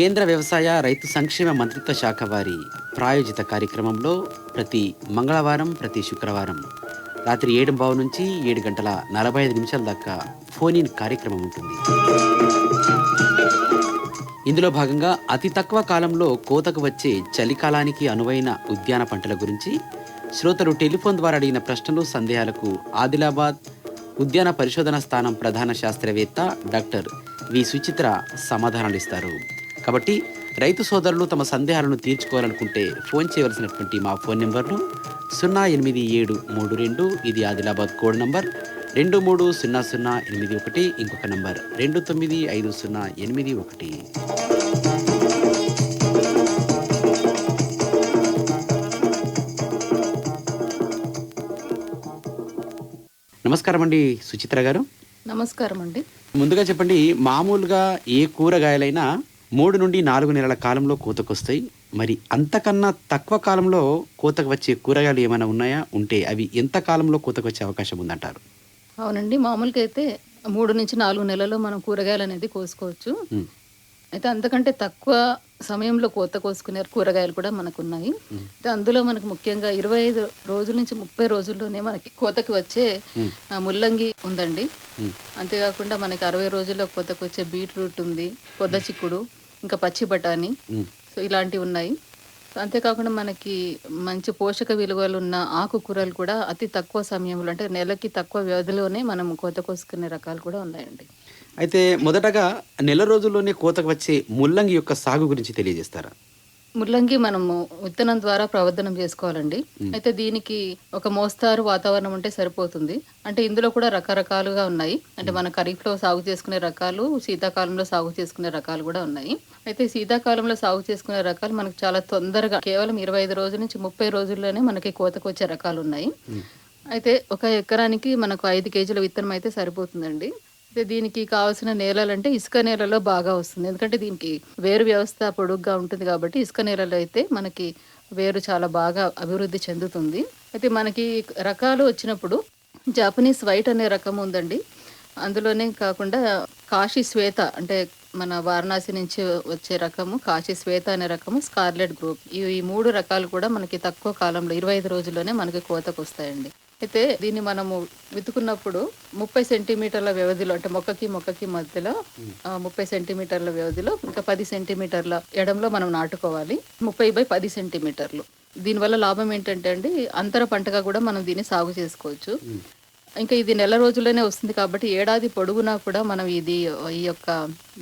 కేంద్ర వ్యవసాయ రైతు సంక్షేమ మంత్రిత్వ శాఖ వారి ప్రాయోజిత కార్యక్రమంలో ప్రతి మంగళవారం ప్రతి శుక్రవారం రాత్రి ఏడు బావు నుంచి ఏడు గంటల నలభై ఐదు నిమిషాల దాకా ఫోన్ ఇన్ కార్యక్రమం ఉంటుంది. ఇందులో భాగంగా అతి తక్కువ కాలంలో కోతకు వచ్చే చలికాలానికి అనువైన ఉద్యాన పంటల గురించి శ్రోతలు టెలిఫోన్ ద్వారా అడిగిన ప్రశ్నలు సందేహాలకు ఆదిలాబాద్ ఉద్యాన పరిశోధన స్థానం ప్రధాన శాస్త్రవేత్త డాక్టర్ వి సుచిత్ర సమాధానాలు ఇస్తారు. కాబట్టి రైతు సోదరులు తమ సందేహాలను తీర్చుకోవాలనుకుంటే ఫోన్ చేయవలసినటువంటి మా ఫోన్ నెంబర్లు సున్నా ఎనిమిది ఏడు మూడు రెండు ఇది ఆదిలాబాద్ కోడ్ నంబర్. రెండు మూడు సున్నా సున్నా ఎనిమిది ఒకటి ఇంకొక నంబర్. రెండు తొమ్మిది ఐదు సున్నా ఎనిమిది ఒకటి. నమస్కారం అండి సుచిత్ర గారు. నమస్కారం అండి ముందుగా చెప్పండి మామూలుగా ఏ కూరగాయలైనా మూడు నుండి నాలుగు నెలల కాలంలో కోతకొస్తాయి. మరి అంతకన్నా తక్కువ కాలంలో కోతకు వచ్చే కూరగాయలు ఏమైనా ఉన్నాయా? ఉంటే అవి ఎంత కాలంలో కోతకు వచ్చే అవకాశం ఉందంటారు? అవునండి. మామూలుగా అయితే మూడు నుంచి నాలుగు నెలల్లో మనం కూరగాయలు అనేది కోసుకోవచ్చు. అయితే అంతకంటే తక్కువ సమయంలో కోత కోసుకునే కూరగాయలు కూడా మనకు ఉన్నాయి అయితే అందులో మనకు ముఖ్యంగా ఇరవై ఐదు రోజుల నుంచి ముప్పై రోజుల్లోనే మనకి కోతకి వచ్చే ముల్లంగి ఉందండి. అంతేకాకుండా మనకి అరవై రోజుల్లో కోతకు వచ్చే బీట్రూట్ ఉంది పొద్ద చిక్కుడు ఇంకా పచ్చి బఠానీ. సో ఇలాంటివి ఉన్నాయి. అంతేకాకుండా మనకి మంచి పోషక విలువలు ఉన్న ఆకుకూరలు కూడా అతి తక్కువ సమయంలో అంటే నెలకి తక్కువ వ్యవధిలోనే మనం కోత కోసుకునే రకాలు కూడా ఉన్నాయండి. అయితే మొదటగా నెల రోజుల్లోనే కోతకు వచ్చే ముల్లంగి యొక్క సాగు గురించి తెలియజేస్తారా? ముల్లంగి మనము విత్తనం ద్వారా ప్రవర్ధనం చేసుకోవాలండి. అయితే దీనికి ఒక మోస్తారు వాతావరణం ఉంటే సరిపోతుంది. అంటే ఇందులో కూడా రకరకాలుగా ఉన్నాయి. అంటే మన ఖరీఫ్లో సాగు చేసుకునే రకాలు శీతాకాలంలో సాగు చేసుకునే రకాలు కూడా ఉన్నాయి. అయితే శీతాకాలంలో సాగు చేసుకునే రకాలు మనకు చాలా తొందరగా కేవలం ఇరవై ఐదు రోజుల నుంచి ముప్పై రోజుల్లోనే మనకి కోతకు వచ్చే రకాలు ఉన్నాయి. అయితే ఒక ఎకరానికి మనకు ఐదు కేజీల విత్తనం అయితే సరిపోతుందండి. అయితే దీనికి కావాల్సిన నేలలు అంటే ఇసుక నేలలో బాగా వస్తుంది. ఎందుకంటే దీనికి వేరు వ్యవస్థ పొడుగ్గా ఉంటుంది కాబట్టి ఇసుక నేలలో అయితే మనకి వేరు చాలా బాగా అభివృద్ధి చెందుతుంది. అయితే మనకి రకాలు వచ్చినప్పుడు జాపనీస్ వైట్ అనే రకం ఉందండి. అందులోనే కాకుండా కాశీ శ్వేత అంటే మన వారణాసి నుంచి వచ్చే రకము కాశీ శ్వేత అనే రకము స్కార్లెట్ గ్రూప్. ఈ ఈ మూడు రకాలు కూడా మనకి తక్కువ కాలంలో ఇరవై ఐదు రోజుల్లోనే మనకి కోతకు వస్తాయండి. అయితే దీన్ని మనము విత్తుకున్నప్పుడు ముప్పై సెంటీమీటర్ల వ్యవధిలో అంటే మొక్కకి మొక్కకి మధ్యలో ముప్పై సెంటీమీటర్ల వ్యవధిలో ఇంకా పది సెంటీమీటర్ల ఎడంలో మనం నాటుకోవాలి. ముప్పై బై పది సెంటీమీటర్లు. దీనివల్ల లాభం ఏంటంటే అండి అంతర పంటగా కూడా మనం దీన్ని సాగు చేసుకోవచ్చు. ఇంకా ఇది నెల రోజుల్లోనే వస్తుంది కాబట్టి ఏడాది పొడుగునా కూడా మనం ఇది ఈ యొక్క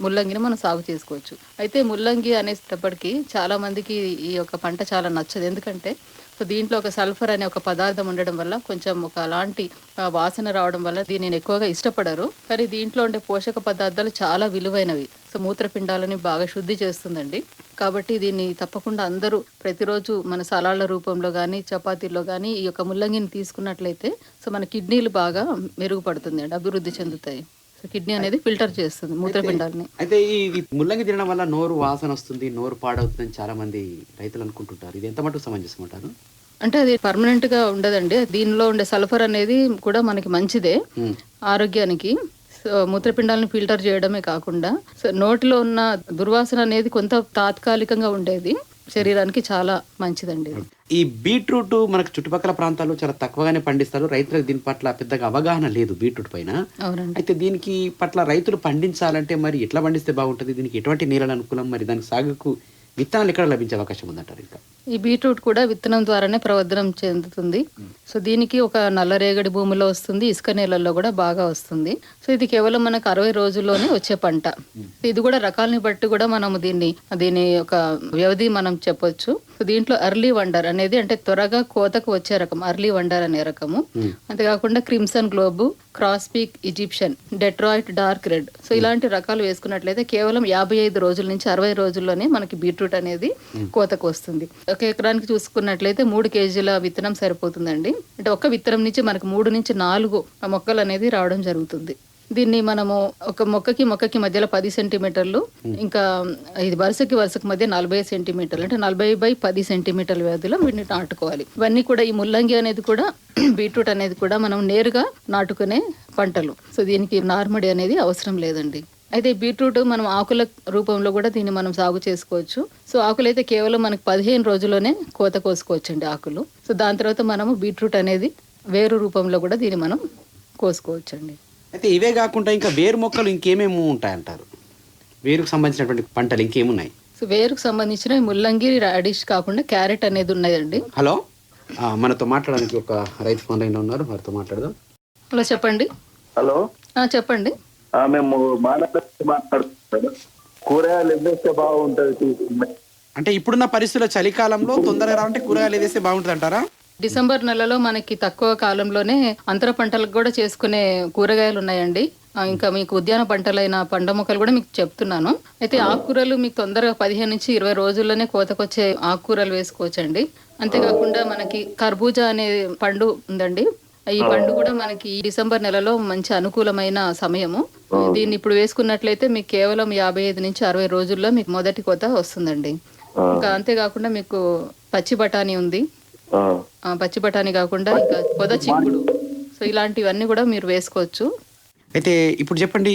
ముల్లంగిని మనం సాగు చేసుకోవచ్చు. అయితే ముల్లంగి అనేటప్పటికీ చాలా మందికి ఈ యొక్క పంట చాలా నచ్చదు. ఎందుకంటే సో దీంట్లో ఒక సల్ఫర్ అనే ఒక పదార్థం ఉండడం వల్ల కొంచెం ఒక అలాంటి వాసన రావడం వల్ల దీనిని ఎక్కువగా ఇష్టపడరు. కానీ దీంట్లో ఉండే పోషక పదార్థాలు చాలా విలువైనవి. సో మూత్రపిండాలని బాగా శుద్ధి చేస్తుందండి. కాబట్టి దీన్ని తప్పకుండా అందరూ ప్రతిరోజు మన సలాడ్ల రూపంలో కానీ చపాతీల్లో కానీ ఈ యొక్క ముల్లంగిని తీసుకున్నట్లయితే సో మన కిడ్నీలు బాగా మెరుగుపడుతుంది అండి అభివృద్ధి చెందుతాయి. కిడ్నీ అనేది ఫిల్టర్ చేస్తుంది మూత్రపిండాలని. అయితే ఈ ముల్లంగి తినడం వల్ల నోరు వాసన వస్తుంది నోరు పాడవుతుందని చాలా మంది రైతులు అనుకుంటుంటారు. ఇది ఎంత మటుకు సమంజసం అంటారు? అంటే అది పర్మనెంట్గా ఉండదండి. దీనిలో ఉండే సల్ఫర్ అనేది కూడా మనకి మంచిదే ఆరోగ్యానికి. సో మూత్రపిండాలను ఫిల్టర్ చేయడమే కాకుండా సో నోటిలో ఉన్న దుర్వాసన అనేది కొంత తాత్కాలికంగా ఉండేది. శరీరానికి చాలా మంచిదండి ఇది. ఈ బీట్రూట్ మనకు చుట్టుపక్కల ప్రాంతాల్లో చాలా తక్కువగానే పండిస్తారు. రైతులకు దీని పట్ల పెద్దగా అవగాహన లేదు బీట్రూట్ పైన. అవునండి. అయితే దీనికి పట్ల రైతులు పండించాలంటే మరి ఎట్లా పండిస్తే బాగుంటుంది? దీనికి ఎటువంటి నేలలు అనుకూలం? మరి దాని సాగుకు విత్తనాలు ఎక్కడ లభించే అవకాశం ఉందంటారు ఇంకా? ఈ బీట్రూట్ కూడా విత్తనం ద్వారానే ప్రవర్ధనం చెందుతుంది. సో దీనికి ఒక నల్లరేగడి భూమిలో వస్తుంది. ఇసుక నేలల్లో కూడా బాగా వస్తుంది. సో ఇది కేవలం మనకు అరవై రోజుల్లోనే వచ్చే పంట. ఇది కూడా రకాలని బట్టి కూడా మనం దీన్ని దీని ఒక వ్యవధి మనం చెప్పొచ్చు. దీంట్లో అర్లీ వండర్ అనేది అంటే త్వరగా కోతకు వచ్చే రకం అర్లీ వండర్ అనే రకము. అంతేకాకుండా crimson globe cross peak Egyptian Detroit dark red so ఇలాంటి రకాలు వేసుకున్నట్లయితే కేవలం యాభై ఐదు రోజుల నుంచి అరవై రోజుల్లోనే మనకి బీట్రూట్ అనేది కోతకు వస్తుంది. ఒక ఎకరానికి చూసుకున్నట్లయితే మూడు కేజీల విత్తనం సరిపోతుందండి. అంటే ఒక విత్తనం నుంచి మనకు మూడు నుంచి నాలుగు మొక్కలు అనేది రావడం జరుగుతుంది. దీన్ని మనము ఒక మొక్కకి మొక్కకి మధ్యలో పది సెంటీమీటర్లు ఇంకా ఇది వరుసకి వరుసకి మధ్య నలభై సెంటీమీటర్లు అంటే నలభై బై పది సెంటీమీటర్ల వ్యవధిలో వీటిని నాటుకోవాలి. ఇవన్నీ కూడా ఈ ముల్లంగి అనేది కూడా బీట్రూట్ అనేది కూడా మనం నేరుగా నాటుకునే పంటలు. సో దీనికి నార్మడి అనేది అవసరం లేదండి. అయితే బీట్రూట్ మనం ఆకుల రూపంలో కూడా దీన్ని మనం సాగు చేసుకోవచ్చు. సో ఆకులు అయితే కేవలం మనకి పదిహేను రోజుల్లోనే కోత కోసుకోవచ్చు అండి ఆకులు. సో దాని తర్వాత మనము బీట్రూట్ అనేది వేరు రూపంలో కూడా దీన్ని మనం కోసుకోవచ్చు అండి అయితే ఇవే కాకుండా ఇంకా వేరు మొక్కలు ఇంకేమేమి ఉంటాయంటారు? వేరుకు సంబంధించినటువంటి పంటలు ఇంకేమున్నాయి? సో వేరుకు సంబంధించిన ముల్లంగి రాడిష్ కాకుండా క్యారెట్ అనేది ఉన్నదండి. హలో? ఆ, మనతో మాట్లాడడానికి ఒక రైతు ఫోన్ లైన్లో ఉన్నారు. వారితో మాట్లాడదాం. హలో చెప్పండి. హలో? ఆ, చెప్పండి. ఆ, మేము మాట్లాడుతున్నాం కూరగాయలు ఎంతేస్తే బాగుంటుంది. అంటే ఇప్పుడున్న పరిస్థితుల్లో చలికాలంలో తొందరగా రావాలంటే కూరగాయలు వేస్తే బాగుంటుంది అంటారా డిసెంబర్ నెలలో మనకి తక్కువ కాలంలోనే అంతర పంటలకు కూడా చేసుకునే కూరగాయలు ఉన్నాయండి. ఇంకా మీకు ఉద్యాన పంటలైన పండ్ల మొక్కలు కూడా మీకు చెప్తున్నాను. అయితే ఆకుకూరలు మీకు తొందరగా పదిహేను నుంచి ఇరవై రోజుల్లోనే కోతకొచ్చే ఆకుకూరలు వేసుకోవచ్చండి. అంతేకాకుండా మనకి కర్బూజా అనే పండు ఉందండి. ఈ పండు కూడా మనకి ఈ డిసెంబర్ నెలలో మంచి అనుకూలమైన సమయము. దీన్ని ఇప్పుడు వేసుకున్నట్లయితే మీకు కేవలం యాభై ఐదు నుంచి అరవై రోజుల్లో మీకు మొదటి కోత వస్తుందండి. ఇంకా అంతేకాకుండా మీకు పచ్చి బఠానీ ఉంది. పచ్చి బఠానీ కాకుండా ఇంకా పొద చిక్కుడు. సో ఇలాంటివన్నీ కూడా మీరు వేసుకోవచ్చు. అయితే ఇప్పుడు చెప్పండి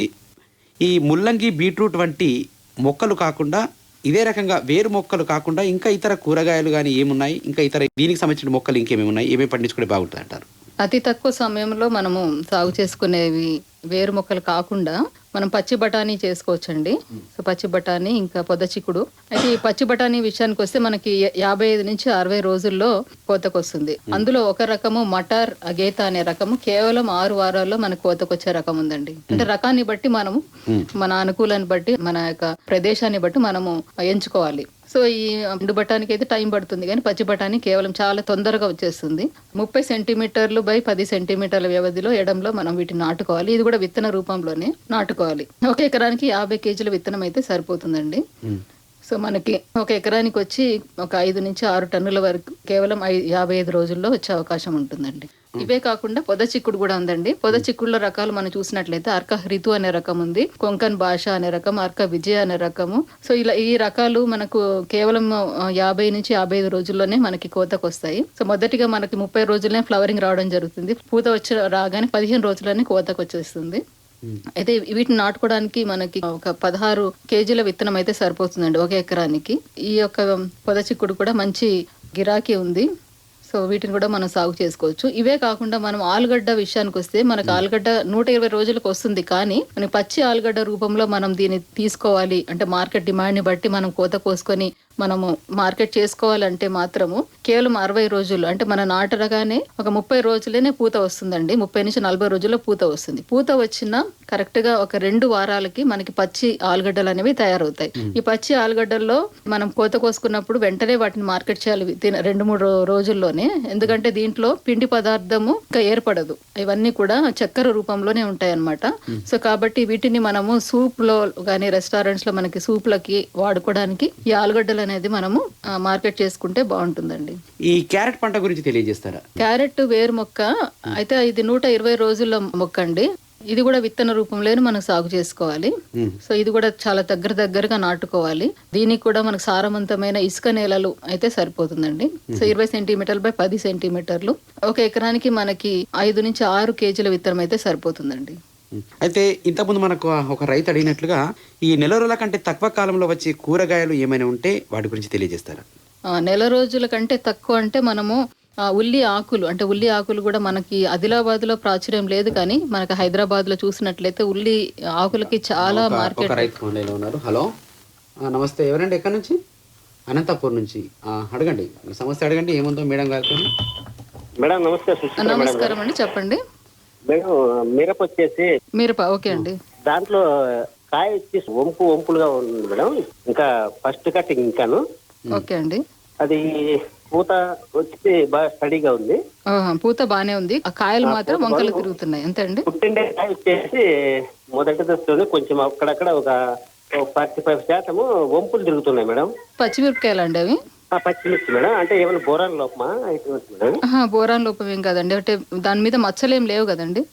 ఈ ముల్లంగి బీట్రూట్ వంటి మొక్కలు కాకుండా ఇదే రకంగా వేరు మొక్కలు కాకుండా ఇంకా ఇతర కూరగాయలు కానీ ఏమున్నాయి? ఇంకా ఇతర దీనికి సంబంధించిన మొక్కలు ఇంకేమేమి ఉన్నాయి ఏమేమి పండించుకుంటే బాగుంటుంది అంటారు అతి తక్కువ సమయంలో మనము సాగు చేసుకునేవి వేరు మొక్కలు కాకుండా మనం పచ్చి బఠానీ చేసుకోవచ్చండి. సో పచ్చి బఠానీ ఇంకా పొద చిక్కుడు. అయితే ఈ పచ్చి బఠానీ విషయానికి వస్తే మనకి యాభై ఐదు నుంచి అరవై రోజుల్లో కోతకొస్తుంది. అందులో ఒక రకము మటార్ అగేత అనే రకము. కేవలం ఆరు వారాల్లో మనకు కోతకొచ్చే రకం ఉందండి. అంటే రకాన్ని బట్టి మనము మన అనుకూలాన్ని బట్టి మన యొక్క ప్రదేశాన్ని బట్టి మనము ఎంచుకోవాలి. సో ఈ ఎండు బఠానీకి అయితే టైం పడుతుంది కానీ పచ్చి బఠానీ కేవలం చాలా తొందరగా వచ్చేస్తుంది. ముప్పై సెంటీమీటర్లు బై పది సెంటీమీటర్ల వ్యవధిలో ఎడంలో మనం వీటిని నాటుకోవాలి. ఇది కూడా విత్తన రూపంలోనే నాటుకోవాలి. ఒక ఎకరానికి యాభై కేజీల విత్తనం అయితే సరిపోతుందండి. సో మనకి ఒక ఎకరానికి వచ్చి ఒక ఐదు నుంచి ఆరు టన్నుల వరకు కేవలం యాభై ఐదు రోజుల్లో వచ్చే అవకాశం ఉంటుందండి. ఇవే కాకుండా పొద చిక్కుడు కూడా ఉందండి. పొద చిక్కుడులో రకాలు మనం చూసినట్లయితే అర్క రితు అనే రకం ఉంది కొంకన్ భాష అనే రకం అర్క విజయ అనే రకము. సో ఇలా ఈ రకాలు మనకు కేవలం యాభై నుంచి యాభై ఐదు రోజుల్లోనే మనకి కోతకు వస్తాయి. సో మొదటిగా మనకి ముప్పై రోజుల్లోనే ఫ్లవరింగ్ రావడం జరుగుతుంది. పూత వచ్చి రాగానే పదిహేను రోజుల్లోనే కోతకు వచ్చేస్తుంది. అయితే వీటిని నాటుకోవడానికి మనకి ఒక పదహారు కేజీల విత్తనం అయితే సరిపోతుందండి ఒక ఎకరానికి. ఈ యొక్క పొద చిక్కుడు కూడా మంచి గిరాకీ ఉంది. సో వీటిని కూడా మనం సాగు చేసుకోవచ్చు. ఇవే కాకుండా మనం ఆలుగడ్డ విషయానికి వస్తే మనకు ఆలుగడ్డ నూట ఇరవై రోజులకు వస్తుంది. కానీ మనకి పచ్చి ఆలుగడ్డ రూపంలో మనం దీన్ని తీసుకోవాలి. అంటే మార్కెట్ డిమాండ్ని బట్టి మనం కోత కోసుకొని మనము మార్కెట్ చేసుకోవాలంటే మాత్రము కేవలం అరవై రోజులు అంటే మన నాటరగానే ఒక ముప్పై రోజులనే పూత వస్తుందండి. ముప్పై నుంచి నలభై రోజుల్లో పూత వస్తుంది. పూత వచ్చిన కరెక్ట్గా ఒక రెండు వారాలకి మనకి పచ్చి ఆలుగడ్డలు అనేవి తయారవుతాయి. ఈ పచ్చి ఆలుగడ్డల్లో మనం కోత కోసుకున్నప్పుడు వెంటనే వాటిని మార్కెట్ చేయాలి. రెండు మూడు రోజుల్లోనే. ఎందుకంటే దీంట్లో పిండి పదార్థము ఇంకా ఏర్పడదు. ఇవన్నీ కూడా చక్కెర రూపంలోనే ఉంటాయి అన్నమాట సో కాబట్టి వీటిని మనము సూప్లో కానీ రెస్టారెంట్స్లో మనకి సూప్లకి వాడుకోవడానికి ఈ ఆలుగడ్డలు అనేది మనము మార్కెట్ చేసుకుంటే బాగుంటుందండి. ఈ క్యారెట్ పంట గురించి తెలియజేస్తారా? క్యారెట్ వేరు మొక్క అయితే ఇది నూట ఇరవై రోజుల మొక్క అండి. ఇది కూడా విత్తన రూపంలోనే మనం సాగు చేసుకోవాలి. సో ఇది కూడా చాలా దగ్గర దగ్గరగా నాటుకోవాలి. దీనికి కూడా మనకు సారవంతమైన ఇసుక నేలలు అయితే సరిపోతుందండి. సో ఇరవై సెంటీమీటర్లు బై పది సెంటీమీటర్లు. ఒక ఎకరానికి మనకి ఐదు నుంచి ఆరు కేజీల విత్తనం అయితే సరిపోతుందండి. అయితే ఇంతకుముందు మనకు ఒక రైతు అడిగినట్లుగా ఈ నెల రోజుల కంటే తక్కువ కాలంలో వచ్చే కూరగాయలు ఏమైనా ఉంటే వాటి గురించి తెలియజేస్తారా? ఆ, నెల రోజుల కంటే తక్కువ అంటే మనము ఉల్లి ఆకులు అంటే ఉల్లి ఆకులు కూడా మనకి ఆదిలాబాద్లో ప్రాచుర్యం లేదు కానీ మనకి హైదరాబాద్లో చూసినట్లయితే ఉల్లి ఆకులకి చాలా మార్కెట్ ఉన్నారు. హలో? నమస్తే. ఎవరండి? ఎక్కడి నుంచి? అనంతపూర్ నుంచి. ఆ, అడగండి. సమస్య అడగండి. ఏముందో మేడం గారితో మేడం నమస్తే. సుశీల మేడం నమస్కారం అండి. చెప్పండి. మేడం మిరప వచ్చేసి మీరు ప- ఓకే అండి. దాంట్లో కాయ వచ్చేసి వంపు వంపులుగా ఉంది మేడం. ఇంకా ఫస్ట్ కటింగ్ ఇంకాను. ఓకే అండి. అది పూత వచ్చి బాగా స్టడీగా ఉంది. పూత బానే ఉంది. ఆ కాయలు మాత్రం వంకలు తిరుగుతున్నాయి. అంతే అండి. పుట్టిండే కాయ వచ్చేసి మొదటి దశలోనే కొంచెం అక్కడక్కడ ఒక ఫార్టీ ఫైవ్ శాతము వంపులు తిరుగుతున్నాయి మేడం. పచ్చిమిరపకాయలు అండి అవి? పచ్చిమిర్చి మేడం. అంటే ఏమైనా బోరాన్ లోపమా? ఎటువంటి మేడం? ఆహా, బోరాన్ లోపం ఏం కాదండి. అంటే దాని మీద మచ్చలు లేవు కదండి?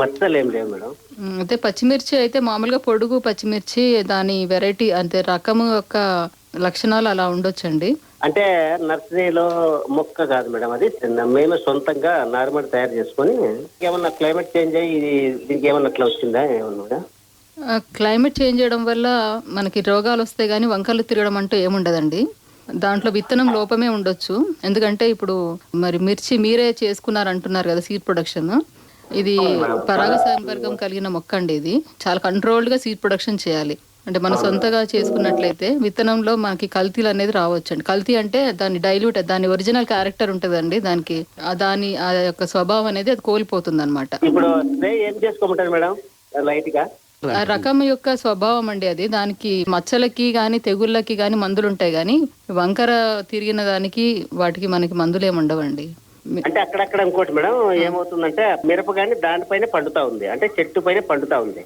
మచ్చలు లేవు మేడం. అయితే పచ్చిమిర్చి అయితే మామూలుగా పొడుగు పచ్చిమిర్చి దాని వెరైటీ అంటే రకము యొక్క లక్షణాలు అలా ఉండొచ్చండి. అంటే నర్సరీలో మొక్క కాదు మేడం అది. మేమే సొంతంగా నార్మల్ తయారు చేసుకొని ఏమన్నా క్లైమేట్ చేంజ్ అయ్యి దీనికి ఏమన్నా అట్లా వచ్చిందా ఏమన్నా క్లైమేట్ చేంజ్ చేయడం వల్ల మనకి రోగాలు వస్తాయి కానీ వంకలు తిరగడం అంటూ ఏముండదండి. దాంట్లో విత్తనం లోపమే ఉండొచ్చు. ఎందుకంటే ఇప్పుడు మరి మిర్చి మీరే చేసుకున్నారు అంటున్నారు కదా సీడ్ ప్రొడక్షన్. ఇది పరాగ సంపర్కం కలిగిన మొక్క అండి ఇది. చాలా కంట్రోల్డ్గా సీడ్ ప్రొడక్షన్ చేయాలి. అంటే మనం సొంతగా చేసుకున్నట్లయితే విత్తనంలో మనకి కల్తీలు అనేది రావచ్చు అండి కల్తీ అంటే దాని డైల్యూట్ దాని ఒరిజినల్ క్యారెక్టర్ ఉంటుందండి. దానికి ఆ దాని ఆ యొక్క స్వభావం అనేది అది కోల్పోతుంది అనమాట ఇప్పుడు ఏం చేసుకోమంటారు మేడం? లైట్గా రకం యొక్క స్వభావం అండి అది. దానికి మచ్చలకి గాని తెగుళ్ళకి గాని మందులు ఉంటాయి గాని వంకర తిరిగిన దానికి వాటికి మనకి మందులు ఏమి ఉండవండి అంటే అక్కడక్కడ ఇంకోటి మేడం ఏమవుతుందంటే మిరప దానిపైనే పండుతా ఉంది. అంటే చెట్టు పైన పండుతా ఉంది.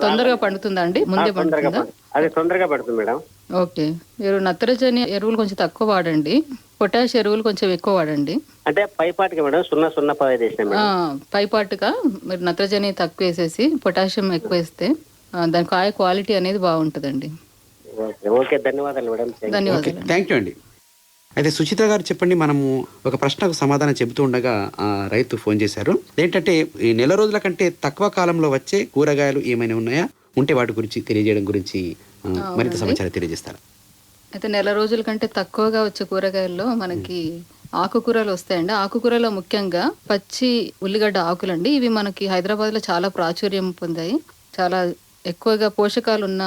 తొందరగా పండుతుందా అండి? ముందే పండుతుందా? పండు- అది తొందరగా పడుతుంది మేడం. ఓకే. మీరు నత్రజని ఎరువులు కొంచెం తక్కువ వాడండి. పొటాష్ ఎరువులు కొంచెం ఎక్కువ వాడండి. అంటే పైపాటికి మేడం సున్నా సున్నా పదహైదు వేసిన ఆ, మేడం పైపాటుగా మీరు నత్రజని తక్కువ వేసేసి పొటాషియం ఎక్కువ వేస్తే ఆ, దాని కాయ క్వాలిటీ అనేది బాగుంటుందండి. ఓకే ఓకే ధన్యవాదాలు మేడం. ఓకే ధన్యవాదాలు. థ్యాంక్ యూ అండి. అయితే సుచిత గారు చెప్పండి మనము ఒక ప్రశ్నకు సమాధానం చెబుతూ ఉండగా ఆ, రైతు ఫోన్ చేశారు. ఏంటంటే ఈ నెల రోజుల కంటే తక్కువ కాలంలో వచ్చే కూరగాయలు ఏమైనా ఉన్నాయా? ఉంటే వాటి గురించి తెలియజేయడం గురించి ఆ, మరింత సమాచారం తెలియజేస్తారు? అయితే నెల రోజుల కంటే తక్కువగా వచ్చే కూరగాయల్లో మనకి ఆకుకూరలు వస్తాయండి. ఆకుకూరలో ముఖ్యంగా పచ్చి ఉల్లిగడ్డ ఆకులండి. ఇవి మనకి హైదరాబాద్లో చాలా ప్రాచుర్యం పొందాయి. చాలా ఎక్కువగా పోషకాలు ఉన్న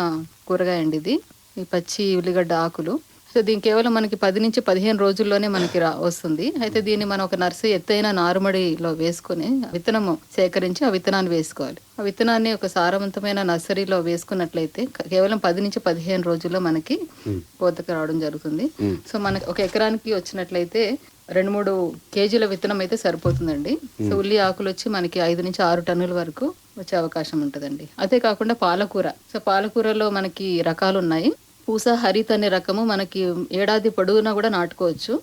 కూరగాయ అండి ఇది. ఈ పచ్చి ఉల్లిగడ్డ ఆకులు. సో దీని కేవలం మనకి పది నుంచి పదిహేను రోజుల్లోనే మనకి రా వస్తుంది. అయితే దీన్ని మనం ఒక నర్సరీ ఎత్తైన నారుమడిలో వేసుకొని విత్తనము సేకరించి ఆ విత్తనాన్ని వేసుకోవాలి. ఆ విత్తనాన్ని ఒక సారవంతమైన నర్సరీలో వేసుకున్నట్లయితే కేవలం పది నుంచి పదిహేను రోజుల్లో మనకి కోతకు రావడం జరుగుతుంది. సో మనకి ఒక ఎకరానికి వచ్చినట్లయితే రెండు మూడు కేజీల విత్తనం అయితే సరిపోతుందండి. సో ఉల్లి ఆకులు వచ్చి మనకి ఐదు నుంచి ఆరు టన్నుల వరకు వచ్చే అవకాశం ఉంటుందండి. అదే కాకుండా పాలకూర. సో పాలకూరలో మనకి రకాలు ఉన్నాయి పూస హరిత్ అనే రకము మనకి ఏడాది పొడవునా కూడా నాటుకోవచ్చు.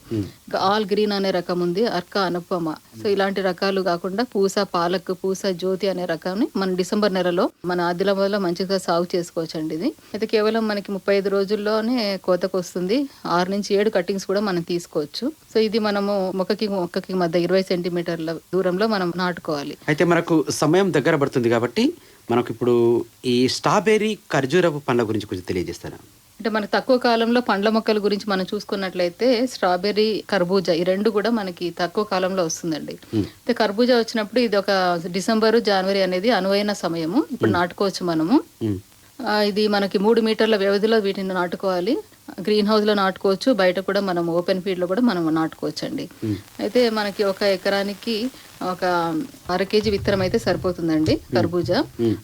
ఇంకా ఆల్ గ్రీన్ అనే రకం ఉంది అర్క అనుపమ. సో ఇలాంటి రకాలు కాకుండా పూస పాలక్ పూస జ్యోతి అనే రకాన్ని మన డిసెంబర్ నెలలో మన ఆదిలాబాద్లో మంచిగా సాగు చేసుకోవచ్చు అండి ఇది. అయితే కేవలం మనకి ముప్పై ఐదు రోజుల్లోనే కోతకు వస్తుంది. ఆరు నుంచి ఏడు కట్టింగ్స్ కూడా మనం తీసుకోవచ్చు. సో ఇది మనము మొక్కకి మొక్కకి మధ్య ఇరవై సెంటీమీటర్ల దూరంలో మనం నాటుకోవాలి. అయితే మనకు సమయం దగ్గర పడుతుంది కాబట్టి మనకు ఇప్పుడు ఈ స్ట్రాబెర్రీ ఖర్జూరపు పండ్ల గురించి కొంచెం తెలియజేస్తారా? అంటే మనకు తక్కువ కాలంలో పండ్ల మొక్కల గురించి మనం చూసుకున్నట్లయితే స్ట్రాబెర్రీ కర్బూజా ఈ రెండు కూడా మనకి తక్కువ కాలంలో వస్తుందండి. అయితే కర్బూజా వచ్చినప్పుడు ఇది ఒక డిసెంబరు జనవరి అనేది అనువైన సమయము. ఇప్పుడు నాటుకోవచ్చు మనము. ఇది మనకి మూడు మీటర్ల వ్యవధిలో వీటిని నాటుకోవాలి. గ్రీన్ హౌస్లో నాటుకోవచ్చు బయట కూడా మనం ఓపెన్ ఫీల్డ్లో కూడా మనం నాటుకోవచ్చు అండి అయితే మనకి ఒక ఎకరానికి ఒక అర కేజీ విత్తనం అయితే సరిపోతుందండి కర్బూజా.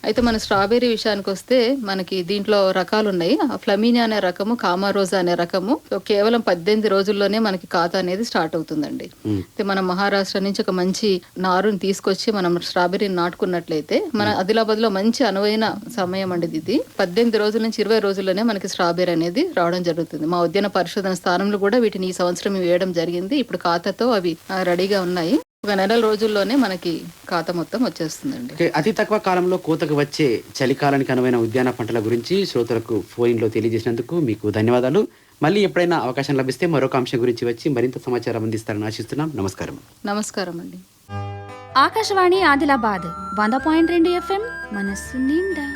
అయితే మన స్ట్రాబెర్రీ విషయానికి వస్తే మనకి దీంట్లో రకాలు ఉన్నాయి ఫ్లమీనియా అనే రకము కామారోజా అనే రకము కేవలం పద్దెనిమిది రోజుల్లోనే మనకి ఖాతా అనేది స్టార్ట్ అవుతుందండి. అయితే మనం మహారాష్ట్ర నుంచి ఒక మంచి నారుని తీసుకొచ్చి మనం స్ట్రాబెర్రీని నాటుకున్నట్లయితే మన ఆదిలాబాద్లో మంచి అనువైన సమయం అండి ఇది. పద్దెనిమిది రోజుల నుంచి ఇరవై రోజుల్లోనే మనకి స్ట్రాబెర్రీ అనేది రావడం జరుగుతుంది. మా ఉద్యాన పరిశోధన స్థానంలో కూడా వీటిని ఈ సంవత్సరం వేయడం జరిగింది. ఇప్పుడు ఖాతాతో అవి రెడీగా ఉన్నాయి. ఒక నెల రోజుల్లోనే మనకి ఖాతా మొత్తం వచ్చేస్తుందండి. అతి తక్కువ కాలంలో కోతకు వచ్చే చలికాలానికి అనువైన ఉద్యాన పంటల గురించి శ్రోతలకు ఫోన్లో తెలియజేసినందుకు మీకు ధన్యవాదాలు. మళ్ళీ ఎప్పుడైనా అవకాశం లభిస్తే మరొక అంశం గురించి వచ్చి మరింత సమాచారం అందిస్తారని ఆశిస్తున్నాం. నమస్కారం. నమస్కారం అండి. ఆకాశవాణి ఆదిలాబాద్ వంద పాయింట్ రెండు ఎఫ్ఎం మనస్సు నిండా.